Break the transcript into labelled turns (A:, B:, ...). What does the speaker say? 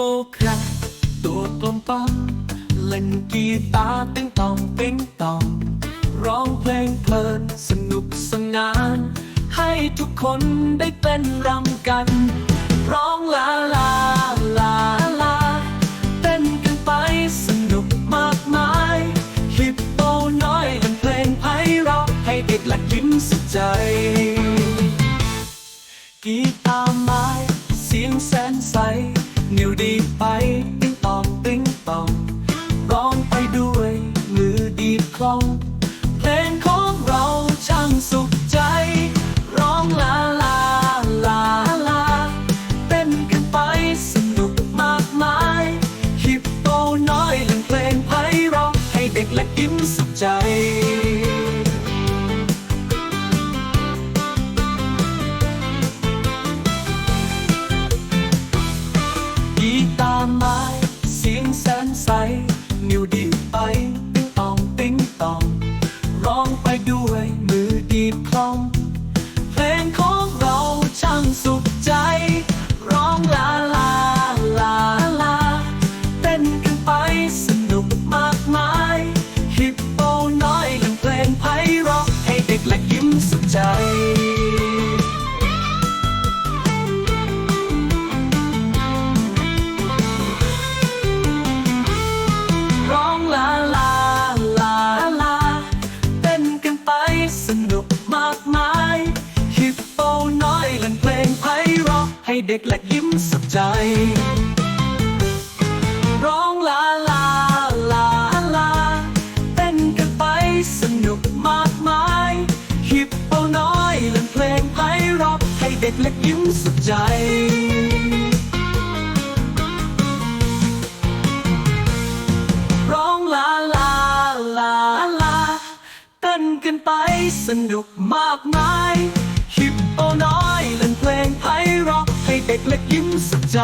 A: โปแครตัวกลมปอมเล่นกีตาร์ติ้งตองปิ้งตอง ร้องเพลงเพลินสนุกสนาน ให้ทุกคนได้เต้นรำกัน ร้องลาลาลาลาเต้นกันไปสนุกมากมายฮิปโปน้อยเล่นเพลงไพเราะให้เด็กและยิ้มสุดใจกีตาร์ไม้เสียงแสนใส นิ้วดีไปติ้งตองติ้งตองร้องไปด้วยมือดีคล่อง เพลงของเราช่างสุขใจ ร้องลาลาลาลาเต้นกันไปสนุกมากมายฮิปโปน้อยเล่นเพลงไพเราะให้เด็กและยิ้มสุขใจ นใส นิ้วดีไปติ้งตองติ้งตอง ร้องไปด้วยมือดีดคล่อง เพลงของเราช่างสุขใจ ร้องลาลาลาลา เต้นกันไปสนุกมากมาย ฮิปโปน้อยเล่นเพลงไพเราะให้เด็กและยิ้มสุขใจ เราะให้เด็กและยิ้มสุขใจ ร้องลาลาลาลาเต้นกันไปสนุกมากมายฮิปโปน้อยเล่นเพลงไพเราะให้เด็กและยิ้มสุขใจร้องลาลาลาลาเต้นกันไปสนุกมากมายฮิปโปน้อย เอกเล็กยิ้มสุดใจ